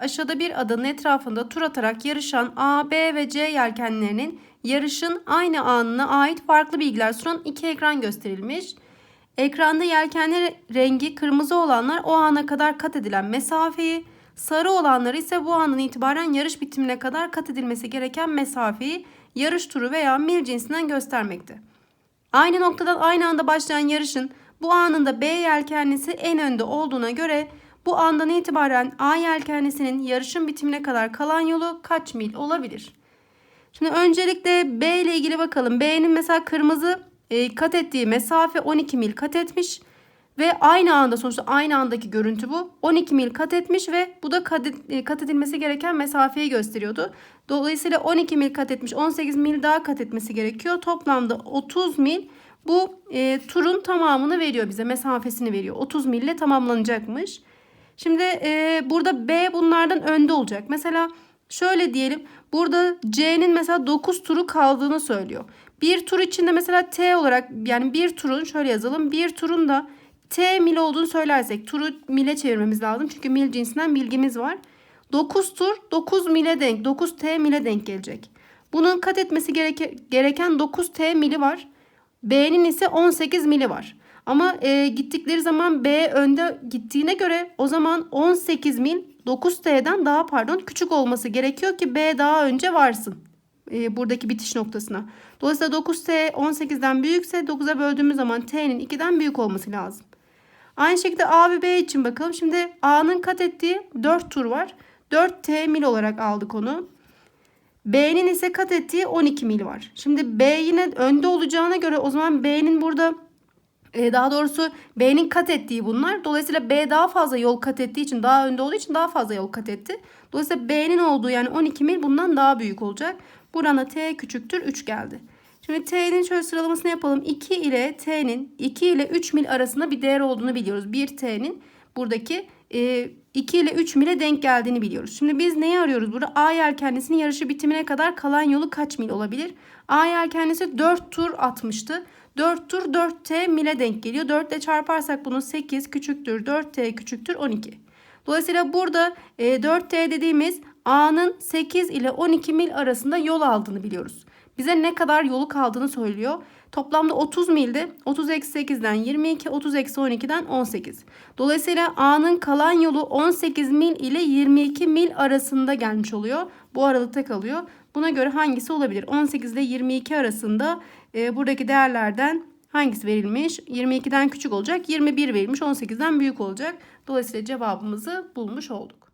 Aşağıda bir adanın etrafında tur atarak yarışan A, B ve C yelkenlerinin yarışın aynı anına ait farklı bilgiler sunan iki ekran gösterilmiş. Ekranda yelkenler rengi kırmızı olanlar o ana kadar kat edilen mesafeyi, sarı olanlar ise bu andan itibaren yarış bitimine kadar kat edilmesi gereken mesafeyi yarış turu veya mil cinsinden göstermekte. Aynı noktadan aynı anda başlayan yarışın bu anında B yelkenlisi en önde olduğuna göre bu andan itibaren A yelkenlisinin yarışın bitimine kadar kalan yolu kaç mil olabilir? Şimdi öncelikle B ile ilgili bakalım. B'nin mesela kırmızı e, kat ettiği mesafe 12 mil kat etmiş. Ve aynı anda sonuçta aynı andaki görüntü bu. 12 mil kat etmiş ve bu da kat, e, edilmesi gereken mesafeyi gösteriyordu. Dolayısıyla 12 mil kat etmiş 18 mil daha kat etmesi gerekiyor. Toplamda 30 mil bu e, turun tamamını veriyor bize mesafesini veriyor. 30 mille tamamlanacakmış. Şimdi e, burada B bunlardan önde olacak. Mesela şöyle diyelim burada C'nin mesela 9 turu kaldığını söylüyor. Bir tur içinde mesela T olarak yani bir turun şöyle yazalım. Bir turun da T mil olduğunu söylersek turu mile çevirmemiz lazım. Çünkü mil cinsinden bilgimiz var. 9 tur 9 mile denk 9 T mile denk gelecek. Bunun kat etmesi gereke- gereken 9 T mili var. B'nin ise 18 mili var. Ama e, gittikleri zaman B önde gittiğine göre o zaman 18 mil 9T'den daha pardon küçük olması gerekiyor ki B daha önce varsın. E, buradaki bitiş noktasına. Dolayısıyla 9T 18'den büyükse 9'a böldüğümüz zaman T'nin 2'den büyük olması lazım. Aynı şekilde A ve B için bakalım. Şimdi A'nın kat ettiği 4 tur var. 4T mil olarak aldık onu. B'nin ise kat ettiği 12 mil var. Şimdi B yine önde olacağına göre o zaman B'nin burada daha doğrusu B'nin kat ettiği bunlar. Dolayısıyla B daha fazla yol kat ettiği için daha önde olduğu için daha fazla yol kat etti. Dolayısıyla B'nin olduğu yani 12 mil bundan daha büyük olacak. Burana T küçüktür 3 geldi. Şimdi T'nin şöyle sıralamasını yapalım. 2 ile T'nin 2 ile 3 mil arasında bir değer olduğunu biliyoruz. 1 T'nin buradaki e, 2 ile 3 mile denk geldiğini biliyoruz. Şimdi biz neyi arıyoruz burada? A yelkenlisinin yarışı bitimine kadar kalan yolu kaç mil olabilir? A yelkenlisi 4 tur atmıştı. 4 tur 4T mile denk geliyor. 4 ile çarparsak bunu 8 küçüktür 4T küçüktür 12. Dolayısıyla burada e, 4T dediğimiz A'nın 8 ile 12 mil arasında yol aldığını biliyoruz. Bize ne kadar yolu kaldığını söylüyor. Toplamda 30 milde 30 eksi 8'den 22, 30 eksi 12'den 18. Dolayısıyla A'nın kalan yolu 18 mil ile 22 mil arasında gelmiş oluyor. Bu aralıkta kalıyor. Buna göre hangisi olabilir? 18 ile 22 arasında e, buradaki değerlerden hangisi verilmiş? 22'den küçük olacak, 21 verilmiş, 18'den büyük olacak. Dolayısıyla cevabımızı bulmuş olduk.